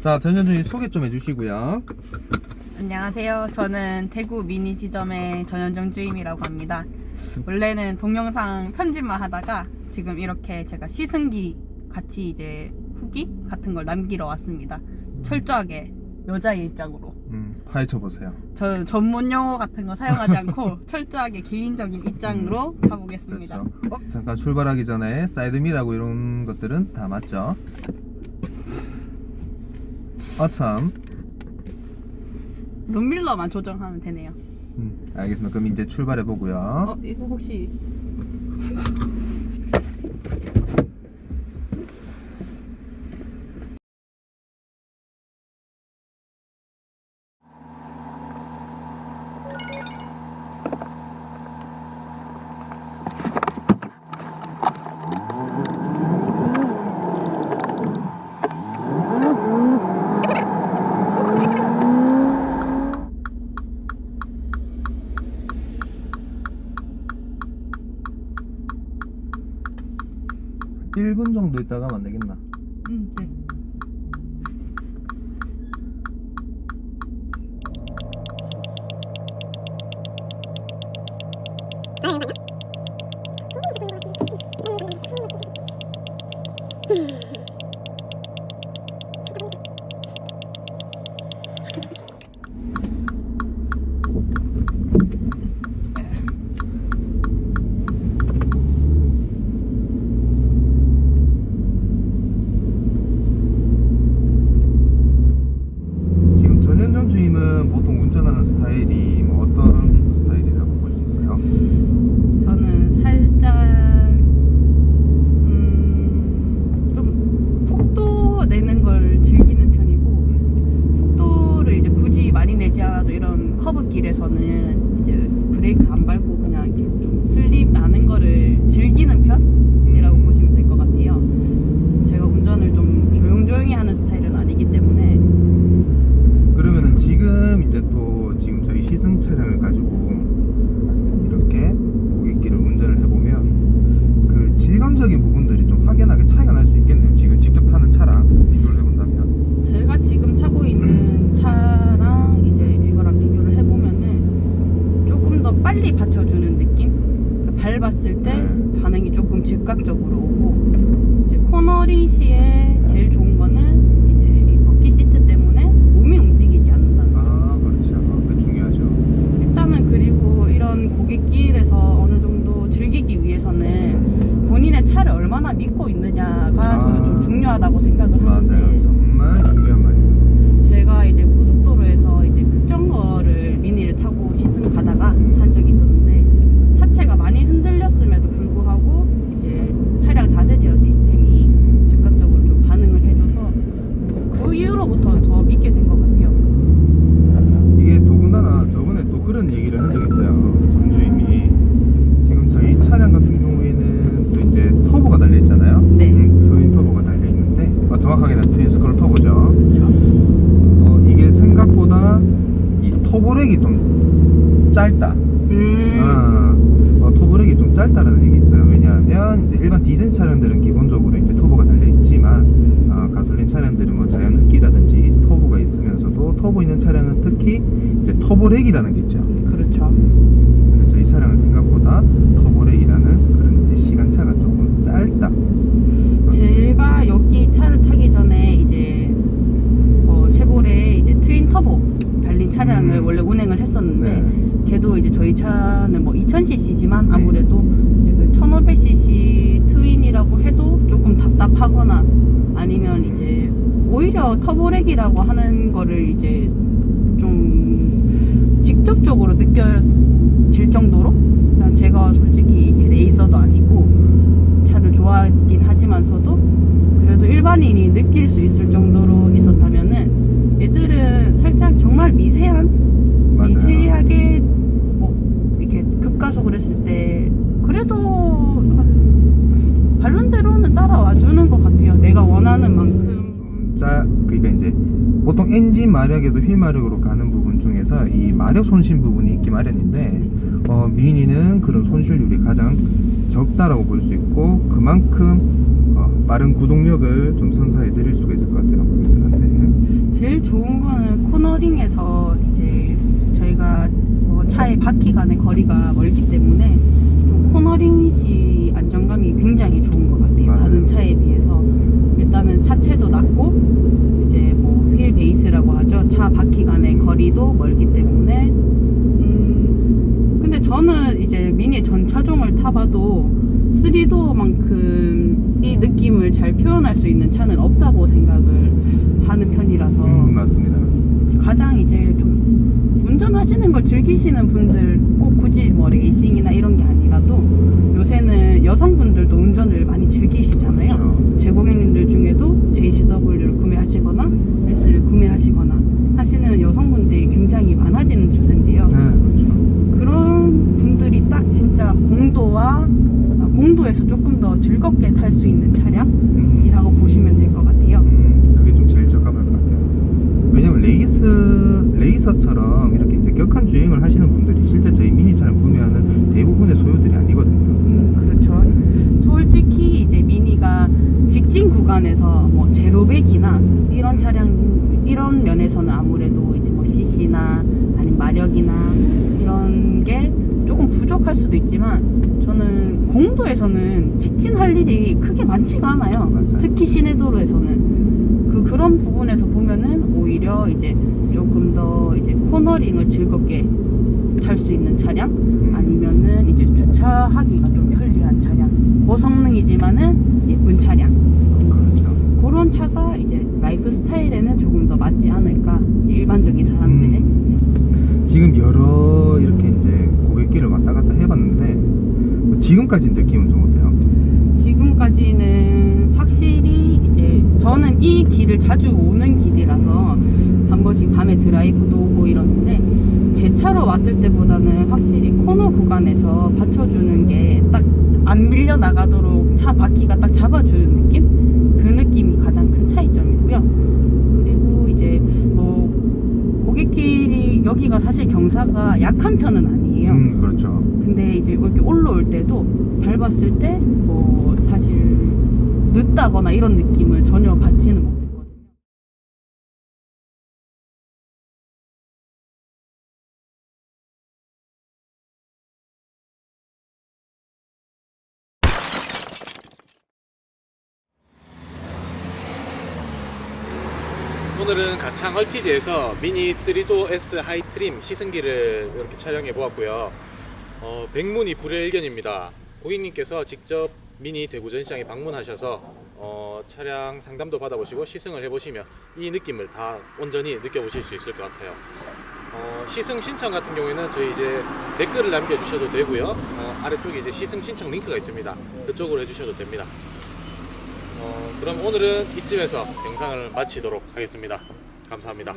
자, 전현준님 소개 좀 해주시고요. 안녕하세요. 저는 대구 미니 지점의 전현정 주임이라고 합니다. 원래는 동영상 편집만 하다가 지금 이렇게 제가 시승기 같이 이제 후기 같은 걸 남기러 왔습니다. 철저하게 여자의 입장으로. 음, 파헤쳐 보세요. 저는 전문 용어 같은 거 사용하지 않고 철저하게 개인적인 입장으로 가보겠습니다. 그렇죠. 어, 잠깐 출발하기 전에 사이드미라고 이런 것들은 다 맞죠? 아 참. 룸밀러만 조정하면 되네요. 음, 알겠습니다. 그럼 이제 출발해 보고요. 어, 이거 혹시 1분 정도 있다가 하면 안 되겠나? 음, 네. 지금 전현정 주임은 보통 운전하는 스타일이 뭐 어떤 스타일이라고 볼 수 있어요? 저는 살짝 음, 좀 속도 내는 걸 즐기는 편이고 속도를 이제 굳이 많이 내지 않아도 이런 커브길에서는 이제 브레이크 안 밟고 그냥 이렇게 좀 슬립 나는 거를 즐기는 편이라고 보시면 될 것 같아요. 제가 운전을 좀 조용조용히 하는 스타일은 아니기 때문에 그러면은 지금 이제 또 지금 저희 시승 차량을 가지고 이렇게 고객길을 운전을 해보면 그 질감적인 부분들이 좀 확연하게 차이가 날 수 있겠네요. 지금 직접 타는 차랑 비교를 해본다면. 제가 지금 타고 있는 차랑 이제 이거랑 비교를 해보면은 조금 더 빨리 받쳐주는 느낌? 밟았을 때 네. 반응이 조금 즉각적으로 오고 이제 코너링 시에 제일 좋은 거는 이제 이 버킷 시트 때문에 몸이 움직이지 않는다는 점. 아 그렇죠. 그 중요하죠. 일단은 그리고 이런 고객길에서 어느 정도 즐기기 위해서는 본인의 차를 얼마나 믿고 있느냐가 저는 좀 아. 중요하다고 생각을. 하는데 중요한 말이에요. 제가 이제 고속도로에서 이제 급정거를 미니를 타고 시승 가다가 한 적이 있었는데 차체가 많이 흔들렸음에도 불구하고 이제 차량 자세 제어 시스템이 즉각적으로 좀 반응을 해줘서 그 이후로부터 더 믿게 된 것 같아요. 이게 더군다나 저번에 또 그런 얘기를 한 적 있어요. 전주임이 지금 저희 차량 같은 경우에는 또 이제 터보가 달려 있잖아요. 네. 음, 트윈 터보가 달려 있는데 어, 정확하게는 트윈 스크롤 터보죠. 그렇죠. 어, 이게 생각보다 이 터보렉이 좀 짧다. 음, 어, 어, 터보렉이 좀 짧다라는 얘기 있어요. 왜냐하면 이제 일반 디젤 차량들은 기본적으로 이제 터보가 달려 있지만 어, 가솔린 차량들은 뭐 자연 흡기라든지 터보가 있으면서도 터보 있는 차량은 특히 이제 터보렉이라는 게 있죠. 그렇죠. 근데 저희 차량은 생각보다 터보렉이라는 그런 이제 시간차가 조금 짧다. 제가 여기 차를 타기 전에 이제 어, 쉐보레 이제 트윈 터보 달린 차량을 음. 원래 운행을 했었는데 네. 걔도 이제 저희 차는 뭐 2000cc지만 아무래도 이제 그 1500cc 트윈이라고 해도 조금 답답하거나 아니면 이제 오히려 터보렉이라고 하는 거를 이제 좀 직접적으로 느껴질 정도로 제가 솔직히 레이서도 아니고 차를 좋아하긴 하지만서도 그래도 일반인이 느낄 수 있을 정도로 있었다면은 얘들은 살짝 정말 미세한 맞아요. 미세하게 뭐 이렇게 급가속을 했을 때 그래도 한 발론대로는 따라와 주는 것 같아요. 내가 원하는 만큼. 좀 짜, 그러니까 이제 보통 엔진 마력에서 휠 마력으로 가는 부분 중에서 이 마력 손실 부분이 있기 마련인데 어, 미니는 그런 손실률이 가장 적다라고 볼 수 있고 그만큼 어, 빠른 구동력을 좀 선사해 드릴 수가 있을 것 같아요 고객들한테 제일 좋은 거는 코너링에서 이제 저희가 뭐 차의 바퀴 간의 거리가 멀기 때문에 좀 코너링 시 안정감이 굉장히 좋은 것 같아요. 맞아요. 다른 차에 비해서 일단은 차체도 낮고 이제 뭐 휠 베이스라고 하죠. 차 바퀴 간의 거리도 멀기 때문에 음 근데 저는 이제 미니 전차종을 타봐도 3도어만큼 이 느낌을 잘 표현할 수 있는 차는 없다고 생각을 하는 편이라서 음, 맞습니다 가장 이제 좀 운전하시는 걸 즐기시는 분들 꼭 굳이 뭐 레이싱이나 이런 게 아니라도 요새는 여성분들도 운전을 많이 즐기시잖아요. 그렇죠. 제 고객님들 중에도 JCW를 구매하시거나 S를 구매하시거나 하시는 여성분들이 굉장히 많아지는 추세인데요. 네 그렇죠 그런 분들이 딱 진짜 공도와 아, 공도에서 조금 더 즐겁게 탈 수 있는 차량이라고 음, 보시면 될 것 같아요. 음, 그게 좀 제일 적합할 것 같아요 왜냐면 레이스 레이서처럼 이렇게 이제 격한 주행을 하시는 분들이 실제 저희 미니 차를 구매하는 대부분의 소유들이 아니거든요 음, 그렇죠. 솔직히 이제 미니가 직진 구간에서 뭐 제로백이나 이런 차량 이런 면에서는 아무래도 이제 뭐 CC나 아니면 마력이나 이런 게 조금 부족할 수도 있지만 저는 공도에서는 직진할 일이 크게 많지가 않아요. 맞아요. 특히 시내도로에서는 그 그런 부분에서 보면은 오히려 이제 조금 더 이제 코너링을 즐겁게 탈 수 있는 차량 아니면은 이제 주차하기가 좀 편리한 차량 고성능이지만은 예쁜 차량 그렇죠 그런 차가 이제 라이프 스타일에는 조금 더 맞지 않을까 일반적인 사람들의 음. 지금 여러 이렇게 이제 고객길을 왔다 갔다 해봤는데 뭐 지금까지 느낌은 좀 어때요? 지금까지는 확실히 이제 저는 이 길을 자주 오는 길이라서 한 번씩 밤에 드라이브도 오고 이러는데 제 차로 왔을 때보다는 확실히 코너 구간에서 받쳐주는 게 딱 안 밀려 나가도록 차 바퀴가 딱 잡아주는 느낌? 그 느낌이 가장 큰 차이점이고요. 그리고 이제 뭐 고객길이 여기가 사실 경사가 약한 편은 아니에요. 음 그렇죠 근데 이제 이렇게 올라올 때도 밟았을 때 뭐 사실 늦다거나 이런 느낌을 전혀 받지는 못했거든요. 오늘은 가창 헐티지에서 미니 3도 S 하이 트림 시승기를 이렇게 촬영해 보았고요. 어, 백문이 불여일견입니다. 고객님께서 직접 미니 대구 전시장에 방문하셔서 어, 차량 상담도 받아보시고 시승을 해보시면 이 느낌을 다 온전히 느껴보실 수 있을 것 같아요. 어, 시승 신청 같은 경우에는 저희 이제 댓글을 남겨주셔도 되고요. 어, 아래쪽에 이제 시승 신청 링크가 있습니다. 그쪽으로 해주셔도 됩니다. 어, 그럼 오늘은 이쯤에서 영상을 마치도록 하겠습니다. 감사합니다.